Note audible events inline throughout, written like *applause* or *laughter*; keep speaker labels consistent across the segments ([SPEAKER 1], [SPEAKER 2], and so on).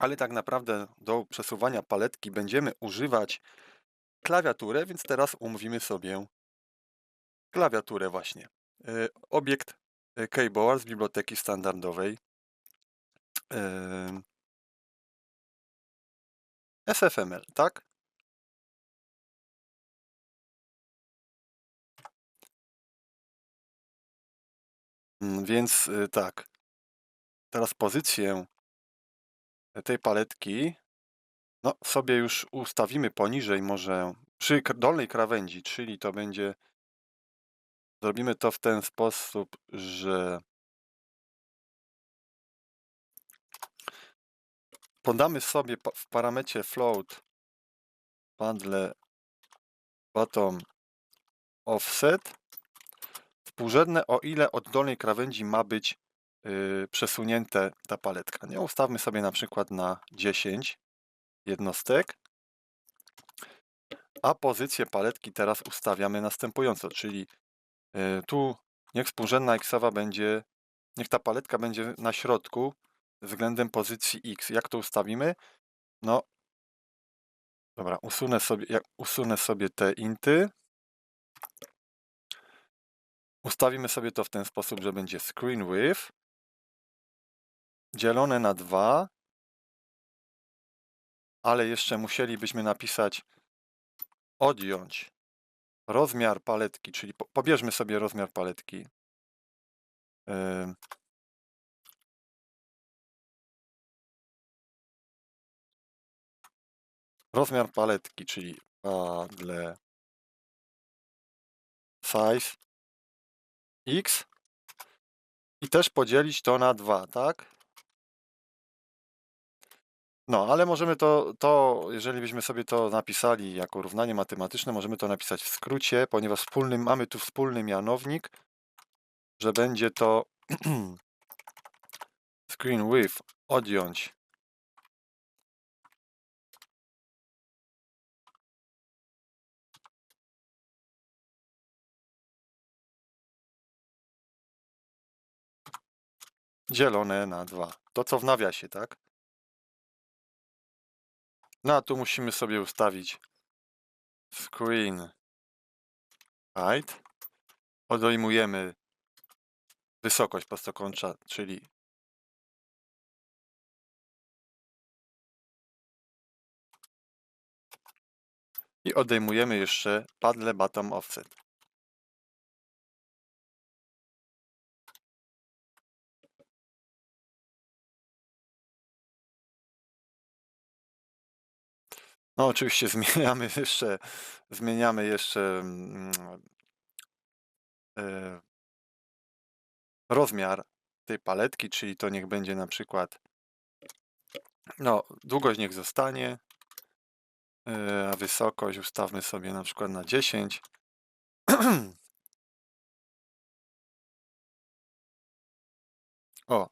[SPEAKER 1] ale tak naprawdę do przesuwania paletki będziemy używać klawiaturę, więc teraz umówimy sobie klawiaturę właśnie. Y, Obiekt y, keyboard z biblioteki standardowej. Ym, SFML, tak? Mm, Więc tak. Teraz pozycję tej paletki no, sobie już ustawimy poniżej może przy dolnej krawędzi, czyli to będzie zrobimy to w ten sposób, że podamy sobie w parametrze float bundle bottom offset. Współrzędne o ile od dolnej krawędzi ma być yy, przesunięte ta paletka. Nie? Ustawmy sobie na przykład na 10 jednostek, a pozycję paletki teraz ustawiamy następująco, czyli yy, tu niech współrzędna xowa będzie, niech ta paletka będzie na środku względem pozycji x. Jak to ustawimy? No, dobra, usunę sobie, jak usunę sobie te inty. Ustawimy sobie to w ten sposób, że będzie screen width dzielone na 2, ale jeszcze musielibyśmy napisać odjąć rozmiar paletki, czyli po, pobierzmy sobie rozmiar paletki. Rozmiar paletki, czyli padle size x i też podzielić to na 2, tak? No, ale możemy to, to, jeżeli byśmy sobie to napisali jako równanie matematyczne, możemy to napisać w skrócie, ponieważ wspólny, mamy tu wspólny mianownik, że będzie to *clears throat* screen width odjąć dzielone na 2. To co w nawiasie, tak? No a tu musimy sobie ustawić screen height. Odejmujemy wysokość prostokąta, czyli i odejmujemy jeszcze paddle bottom offset. No oczywiście zmieniamy *laughs* jeszcze, zmieniamy jeszcze mm, e, rozmiar tej paletki, czyli to niech będzie na przykład, no długość niech zostanie, e, a wysokość ustawmy sobie na przykład na 10. *clears throat* O,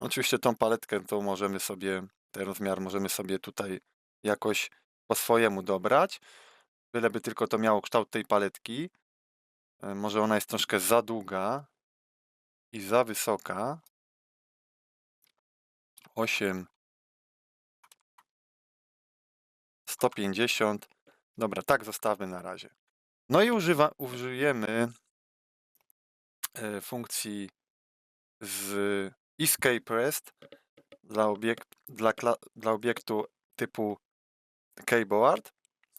[SPEAKER 1] oczywiście tą paletkę to możemy sobie, ten rozmiar możemy sobie tutaj jakoś po swojemu dobrać, byleby tylko to miało kształt tej paletki. E, Może ona jest troszkę za długa i za wysoka. 8 150. Dobra, tak zostawmy na razie. No i używa, użyjemy e, funkcji z escape rest dla, obiekt, dla, dla obiektu typu keyboard,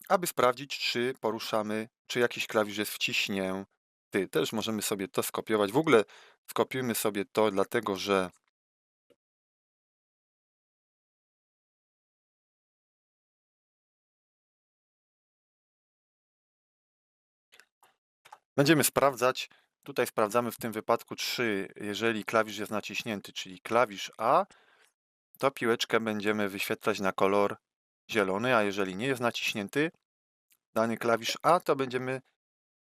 [SPEAKER 1] aby sprawdzić, czy poruszamy, czy jakiś klawisz jest wciśnięty. Też możemy sobie to skopiować. W ogóle skopiujmy sobie to, dlatego że będziemy sprawdzać. Tutaj sprawdzamy w tym wypadku, czy jeżeli klawisz jest naciśnięty, czyli klawisz A, to piłeczkę będziemy wyświetlać na kolor zielony, a jeżeli nie jest naciśnięty dany klawisz A, to będziemy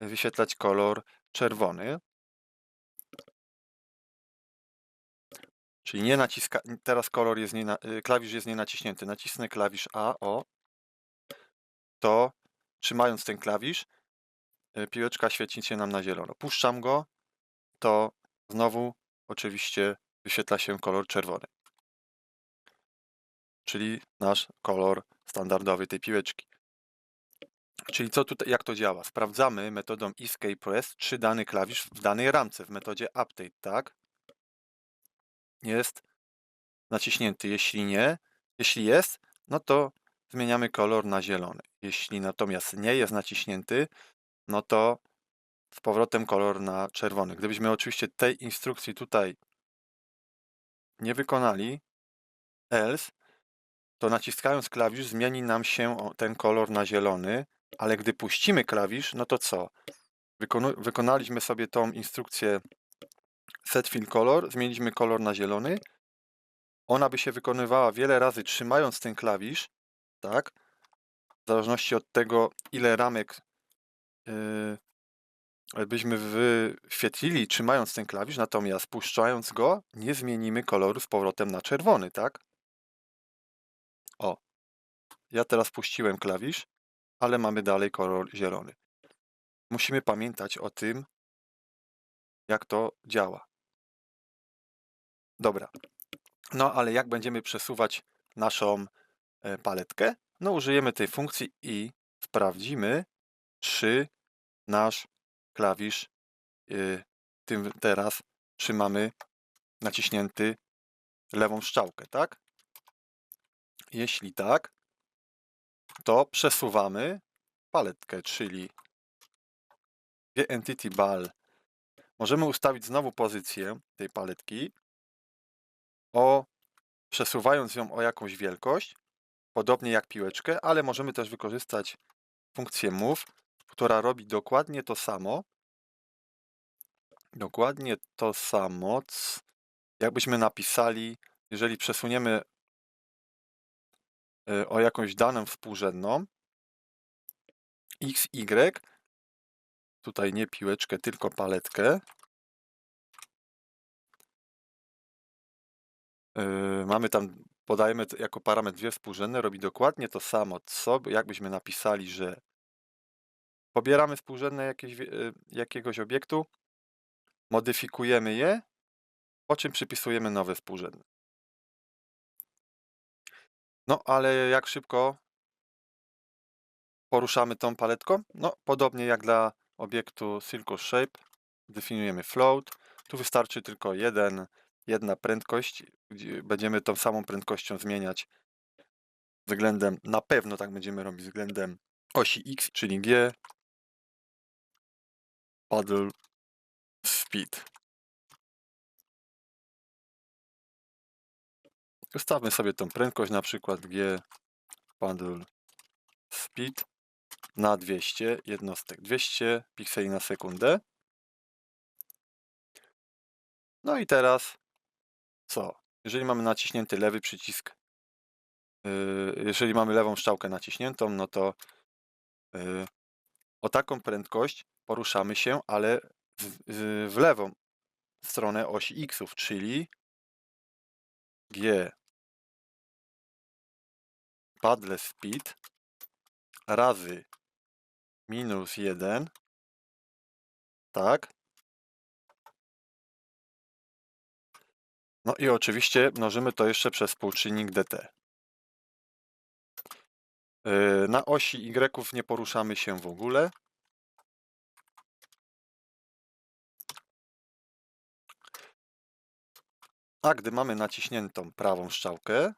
[SPEAKER 1] wyświetlać kolor czerwony. Czyli nie naciska, teraz kolor jest nie, y, klawisz jest nienaciśnięty. Nacisnę klawisz A, o, to trzymając ten klawisz, y, piłeczka świeci się nam na zielono. Puszczam go, to znowu oczywiście wyświetla się kolor czerwony. Czyli nasz kolor standardowy tej piłeczki. Czyli co tutaj, jak to działa? Sprawdzamy metodą escape press, czy dany klawisz w danej ramce w metodzie update, tak? Jest naciśnięty. Jeśli nie, jeśli jest, no to zmieniamy kolor na zielony. Jeśli natomiast nie jest naciśnięty, no to z powrotem kolor na czerwony. Gdybyśmy oczywiście tej instrukcji tutaj nie wykonali, else, to naciskając klawisz zmieni nam się ten kolor na zielony, ale gdy puścimy klawisz, no to co? Wykonu- wykonaliśmy sobie tą instrukcję set fill color, zmieniliśmy kolor na zielony. Ona by się wykonywała wiele razy trzymając ten klawisz, tak? W zależności od tego, ile ramek yy, byśmy wyświetlili trzymając ten klawisz, natomiast puszczając go, nie zmienimy koloru z powrotem na czerwony, tak? O, ja teraz puściłem klawisz, ale mamy dalej kolor zielony. Musimy pamiętać o tym, jak to działa. Dobra. No ale jak będziemy przesuwać naszą e, paletkę? No użyjemy tej funkcji i sprawdzimy, czy nasz klawisz y, tym teraz trzymamy naciśnięty lewą strzałkę, tak? Jeśli tak, to przesuwamy paletkę, czyli entity ball. Możemy ustawić znowu pozycję tej paletki, o, przesuwając ją o jakąś wielkość, podobnie jak piłeczkę, ale możemy też wykorzystać funkcję move, która robi dokładnie to samo. Dokładnie to samo, jakbyśmy napisali, jeżeli przesuniemy o jakąś daną współrzędną, x, y, tutaj nie piłeczkę, tylko paletkę, Yy, mamy tam, podajemy jako parametr dwie współrzędne, robi dokładnie to samo, co by- jakbyśmy napisali, że pobieramy współrzędne jakieś, yy, jakiegoś obiektu, modyfikujemy je, po czym przypisujemy nowe współrzędne. No, ale jak szybko poruszamy tą paletką? No, podobnie jak dla obiektu Circle Shape, definiujemy float. Tu wystarczy tylko jeden, jedna prędkość, będziemy tą samą prędkością zmieniać względem, na pewno tak będziemy robić względem osi X, czyli G, paddle speed. Ustawmy sobie tą prędkość, na przykład G paddle speed na 200 jednostek, 200 pikseli na sekundę. No i teraz co? Jeżeli mamy naciśnięty lewy przycisk, yy, jeżeli mamy lewą strzałkę naciśniętą, no to yy, o taką prędkość poruszamy się, ale w, w, lewą stronę osi xów, czyli g paddle speed razy minus 1, tak? No i oczywiście mnożymy to jeszcze przez współczynnik dt. Yy, Na osi y nie poruszamy się w ogóle. A gdy mamy naciśniętą prawą strzałkę,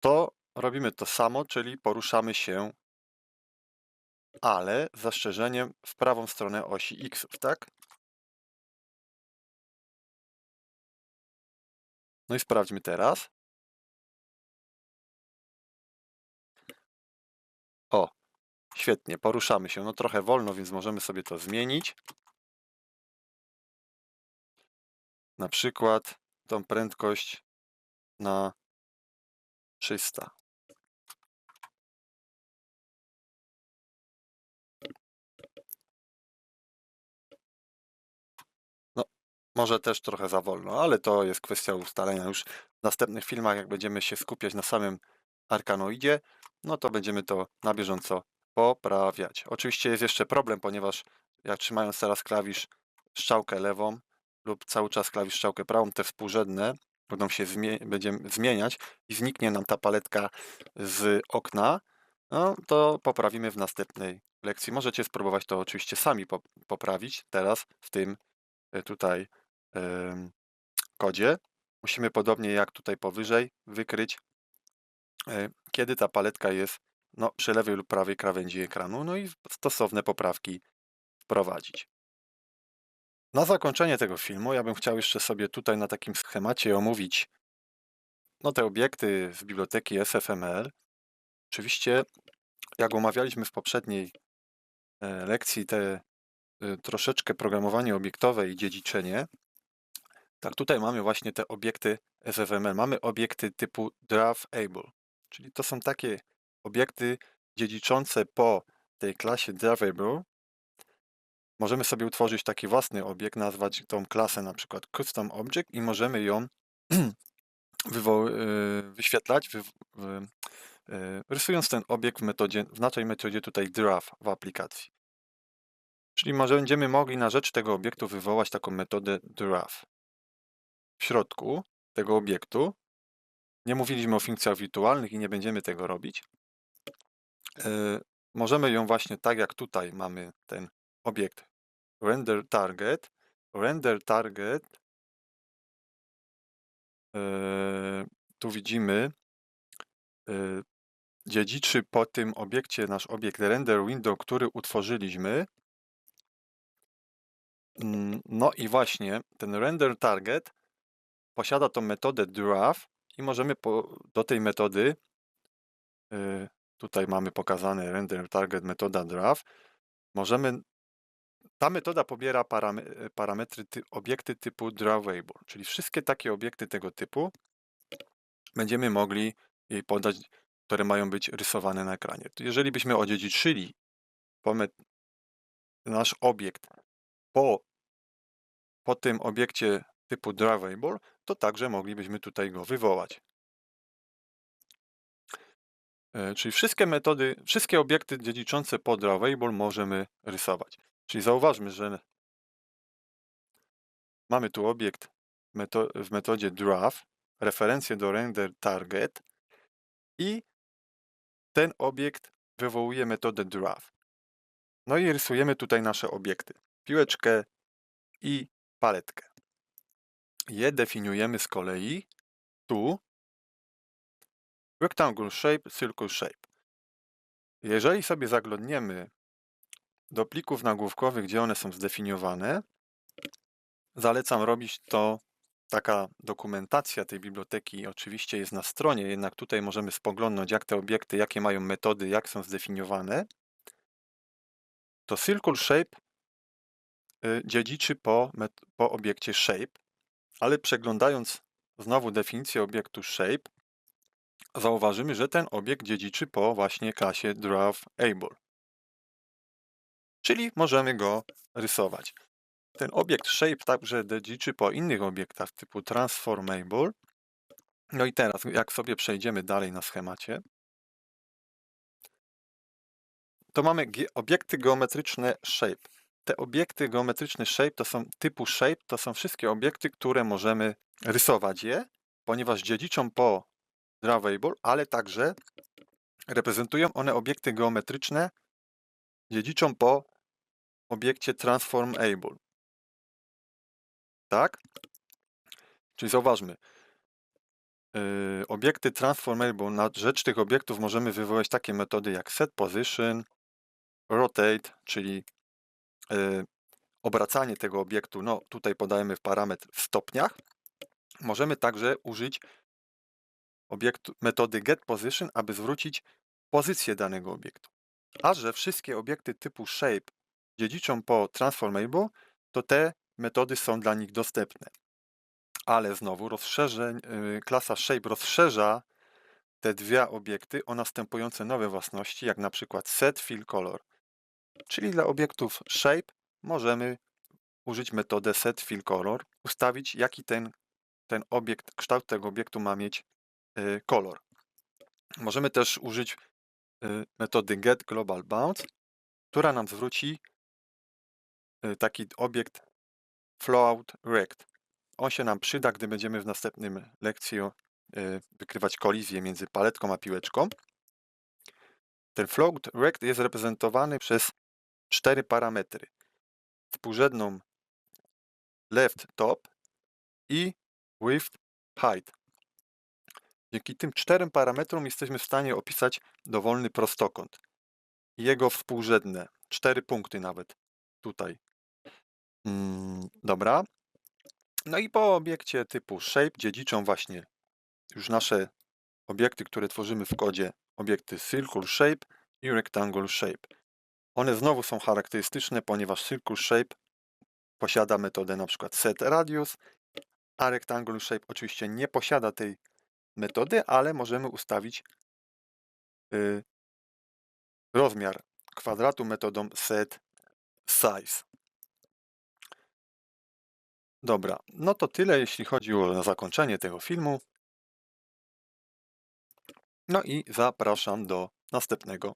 [SPEAKER 1] to robimy to samo, czyli poruszamy się, ale z zastrzeżeniem w prawą stronę osi x, tak? No i sprawdźmy teraz. O, świetnie, poruszamy się. No trochę wolno, więc możemy sobie to zmienić. Na przykład tą prędkość na 300. No, może też trochę za wolno, ale to jest kwestia ustalenia już w następnych filmach, jak będziemy się skupiać na samym arkanoidzie, no to będziemy to na bieżąco poprawiać. Oczywiście jest jeszcze problem, ponieważ jak trzymając teraz klawisz strzałkę lewą lub cały czas klawisz strzałkę prawą, te współrzędne będą się zmie będziemy zmieniać i zniknie nam ta paletka z okna, no to poprawimy w następnej lekcji. Możecie spróbować to oczywiście sami pop poprawić teraz w tym e, tutaj em, kodzie. Musimy podobnie jak tutaj powyżej wykryć, e, kiedy ta paletka jest no, przy lewej lub prawej krawędzi ekranu, no i stosowne poprawki wprowadzić. Na zakończenie tego filmu ja bym chciał jeszcze sobie tutaj na takim schemacie omówić no, te obiekty z biblioteki SFML. Oczywiście, jak omawialiśmy w poprzedniej e, lekcji, te e, troszeczkę programowanie obiektowe i dziedziczenie, tak tutaj mamy właśnie te obiekty SFML. Mamy obiekty typu drawable, czyli to są takie obiekty dziedziczące po tej klasie drawable. Możemy sobie utworzyć taki własny obiekt, nazwać tą klasę na przykład custom object i możemy ją *clears throat* y, wyświetlać, wy- wy- y, rysując ten obiekt w metodzie, w naszej metodzie tutaj draw w aplikacji. Czyli może będziemy mogli na rzecz tego obiektu wywołać taką metodę draw. W środku tego obiektu nie mówiliśmy o funkcjach wirtualnych i nie będziemy tego robić. y, Możemy ją właśnie tak jak tutaj mamy ten obiekt render target. Render target Eee, tu widzimy, eee, dziedziczy po tym obiekcie nasz obiekt render window, który utworzyliśmy. Mm, No i właśnie ten render target posiada tą metodę draw i możemy po, do tej metody, eee, tutaj mamy pokazane render target metoda draw, możemy ta metoda pobiera parame- parametry, ty, obiekty typu drawable, czyli wszystkie takie obiekty tego typu będziemy mogli jej podać, które mają być rysowane na ekranie. Jeżeli byśmy odziedziczyli nasz obiekt po, po tym obiekcie typu drawable, to także moglibyśmy tutaj go wywołać. E, Czyli wszystkie metody, wszystkie obiekty dziedziczące po drawable możemy rysować. Czyli zauważmy, że mamy tu obiekt w metodzie draw, referencję do render target i ten obiekt wywołuje metodę draw. No i rysujemy tutaj nasze obiekty. Piłeczkę i paletkę. Je definiujemy z kolei tu rectangle shape, circle shape. Jeżeli sobie zaglądniemy do plików nagłówkowych, gdzie one są zdefiniowane, zalecam robić to taka dokumentacja tej biblioteki oczywiście jest na stronie, jednak tutaj możemy spoglądać, jak te obiekty, jakie mają metody, jak są zdefiniowane. To circle shape y, dziedziczy po, po obiekcie shape, ale przeglądając znowu definicję obiektu shape, zauważymy, że ten obiekt dziedziczy po właśnie klasie drawable. Czyli możemy go rysować. Ten obiekt shape także dziedziczy po innych obiektach typu transformable. No i teraz, jak sobie przejdziemy dalej na schemacie, to mamy ge- obiekty geometryczne shape. Te obiekty geometryczne shape to są typu shape, to są wszystkie obiekty, które możemy rysować je, ponieważ dziedziczą po drawable, ale także reprezentują one obiekty geometryczne, dziedziczą po obiekcie transformable. Tak? Czyli zauważmy, yy, obiekty transformable, na rzecz tych obiektów możemy wywołać takie metody jak set position, rotate, czyli yy, obracanie tego obiektu, no tutaj podajemy parametr w stopniach. Możemy także użyć obiektu, metody get position, aby zwrócić pozycję danego obiektu. A że wszystkie obiekty typu shape dziedziczą po transformable, to te metody są dla nich dostępne. Ale znowu rozszerzeń, yy, klasa shape rozszerza te dwie obiekty o następujące nowe własności, jak na przykład set fill color. Czyli dla obiektów shape możemy użyć metodę set fill color, ustawić jaki ten, ten obiekt, kształt tego obiektu ma mieć yy, kolor. Możemy też użyć y, metody getGlobalBounce, która nam zwróci y, taki obiekt floatRect. On się nam przyda, gdy będziemy w następnym lekcji y, wykrywać kolizję między paletką a piłeczką. Ten floatRect jest reprezentowany przez cztery parametry. Współrzędną left top i width height. Dzięki tym czterem parametrom jesteśmy w stanie opisać dowolny prostokąt. Jego współrzędne, cztery punkty nawet tutaj. Mm, dobra. No i po obiekcie typu shape dziedziczą właśnie już nasze obiekty, które tworzymy w kodzie, obiekty circle shape i rectangle shape. One znowu są charakterystyczne, ponieważ circle shape posiada metodę na przykład set radius, a rectangle shape oczywiście nie posiada tej metody, ale możemy ustawić y, rozmiar kwadratu metodą set size. Dobra, no to tyle jeśli chodzi o zakończenie tego filmu. No i zapraszam do następnego